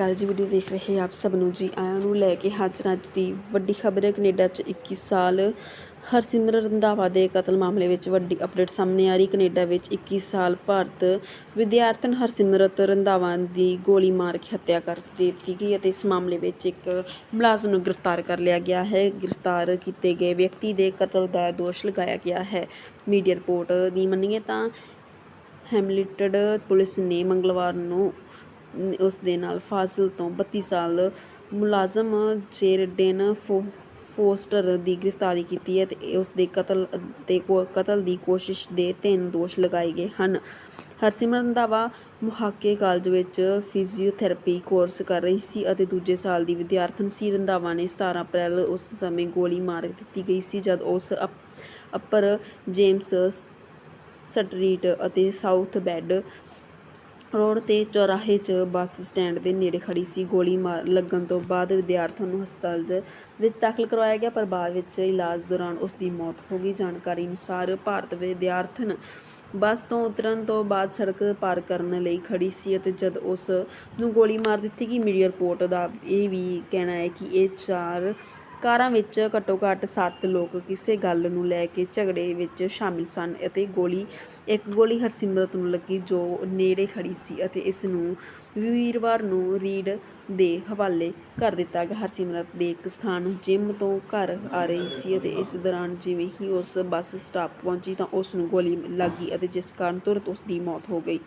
ਕੱਲ੍ਹ ਜੀ ਵੀਡੀਓ ਵੇਖ ਰਹੇ ਆਪ ਸਭ ਨੂੰ ਜੀ, ਆਇਆਂ ਨੂੰ ਲੈ ਕੇ ਹਾਜ਼ਰ ਅੱਜ ਦੀ ਵੱਡੀ ਖਬਰ ਹੈ ਕੈਨੇਡਾ 'ਚ 21 ਸਾਲ ਹਰਸਿਮਰਨ ਰੰਧਾਵਾ ਦੇ ਕਤਲ ਮਾਮਲੇ ਵਿੱਚ ਵੱਡੀ ਅਪਡੇਟ ਸਾਹਮਣੇ ਆ ਰਹੀ। ਕੈਨੇਡਾ ਵਿੱਚ 21 ਸਾਲ ਭਾਰਤ ਵਿਦਿਆਰਥਣ ਹਰਸਿਮਰਤ ਰੰਧਾਵਾ ਦੀ ਗੋਲੀ ਮਾਰ ਕੇ ਹੱਤਿਆ ਕਰ ਦਿੱਤੀ ਗਈ ਅਤੇ ਇਸ ਮਾਮਲੇ ਵਿੱਚ ਇੱਕ ਮੁਲਾਜ਼ਮ ਨੂੰ ਗ੍ਰਿਫਤਾਰ ਕਰ ਲਿਆ ਗਿਆ ਹੈ। ਗ੍ਰਿਫਤਾਰ ਕੀਤੇ ਗਏ ਵਿਅਕਤੀ ਦੇ ਕਤਲ ਦਾ ਦੋਸ਼ ਲਗਾਇਆ ਗਿਆ ਹੈ। ਮੀਡੀਆ ਰਿਪੋਰਟ ਦੀ ਮੰਨੀਏ ਤਾਂ ਹੈਮਲਿਟਡ ਪੁਲਿਸ ਨੇ ਮੰਗਲਵਾਰ ਨੂੰ ਉਸ ਦੇ ਨਾਲ ਫਾਜ਼ਿਲ ਤੋਂ 32 ਸਾਲ ਮੁਲਾਜ਼ਮ ਜੇਰਡੇਨ ਫੋ, ਫੋਸਟਰ ਦੀ ਗ੍ਰਿਫਤਾਰੀ ਕੀਤੀ ਹੈ ਤੇ ਉਸ ਦੇ ਕਤਲ ਤੇ ਕਤਲ ਦੀ ਕੋਸ਼ਿਸ਼ ਦੇ ਤਿੰਨ ਦੋਸ਼ ਲਗਾਏ ਗਏ ਹਨ। ਹਰਸਿਮਰਨ ਰੰਧਾਵਾ ਮੁਹਾਕੇ ਕਾਲਜ ਵਿੱਚ ਫਿਜ਼ੀਓਥੈਰੇਪੀ ਕੋਰਸ ਕਰ ਰਹੀ ਸੀ ਅਤੇ ਦੂਜੇ ਸਾਲ ਦੀ ਵਿਦਿਆਰਥਣ ਸੀ। ਰੰਧਾਵਾ ਨੇ 17 ਅਪ੍ਰੈਲ ਉਸ ਸਮੇਂ ਗੋਲੀ ਮਾਰ ਦਿੱਤੀ ਗਈ ਸੀ, ਜਦ ਉਸ ਅਪ- ਅਪਰ ਜੇਮਸ ਸਟਰੀਟ ਅਤੇ ਸਾਊਥ ਬੈੱਡ ਰੋਡ ਤੇ ਚੌਰਾਹੇ 'ਚ ਬੱਸ ਸਟੈਂਡ ਦੇ ਨੇੜੇ ਖੜੀ ਸੀ। ਗੋਲੀ ਮਾਰ ਲੱਗਣ ਤੋਂ ਬਾਅਦ ਵਿਦਿਆਰਥਣ ਨੂੰ ਹਸਪਤਾਲ ਦੇ ਵਿੱਚ ਦਾਖਲ ਕਰਵਾਇਆ ਗਿਆ, ਪਰ ਬਾਅਦ ਵਿੱਚ ਇਲਾਜ ਦੌਰਾਨ ਉਸ ਦੀ ਮੌਤ ਹੋ ਗਈ। ਜਾਣਕਾਰੀ ਅਨੁਸਾਰ ਭਾਰਤ ਵਿਦਿਆਰਥਣ ਬੱਸ ਤੋਂ ਉਤਰਨ ਤੋਂ ਬਾਅਦ ਸੜਕ ਪਾਰ ਕਰਨ ਲਈ ਖੜੀ ਸੀ ਅਤੇ ਜਦ ਉਸ ਨੂੰ ਗੋਲੀ ਮਾਰ ਦਿੱਤੀ ਗਈ, ਮੀਡੀਆ ਰਿਪੋਰਟ ਦਾ ਇਹ ਵੀ ਕਹਿਣਾ ਹੈ ਕਿ ਇਹ ਚਾਰ ਕਾਰਾਂ ਵਿੱਚ ਘੱਟੋ ਘੱਟ 7 ਲੋਕ ਕਿਸੇ ਗੱਲ ਨੂੰ ਲੈ ਕੇ ਝਗੜੇ ਵਿੱਚ ਸ਼ਾਮਿਲ ਸਨ ਅਤੇ ਗੋਲੀ, ਇੱਕ ਗੋਲੀ ਹਰਸਿਮਰਤ ਨੂੰ ਲੱਗੀ ਜੋ ਨੇੜੇ ਖੜੀ ਸੀ ਅਤੇ ਇਸ ਨੂੰ ਵੀਰਵਾਰ ਨੂੰ ਰੀਡ ਦੇ ਹਵਾਲੇ ਕਰ ਦਿੱਤਾ ਗਿਆ। ਹਰਸਿਮਰਤ ਦੇ ਇੱਕ ਸਥਾਨ ਜਿਮ ਤੋਂ ਘਰ ਆ ਰਹੀ ਸੀ ਅਤੇ ਇਸ ਦੌਰਾਨ ਜਿਵੇਂ ਹੀ ਉਸ ਬੱਸ ਸਟਾਪ ਪਹੁੰਚੀ ਤਾਂ ਉਸ ਨੂੰ ਗੋਲੀ ਲੱਗੀ ਅਤੇ ਜਿਸ ਕਾਰਨ ਤੁਰੰਤ ਉਸ ਦੀ ਮੌਤ ਹੋ ਗਈ।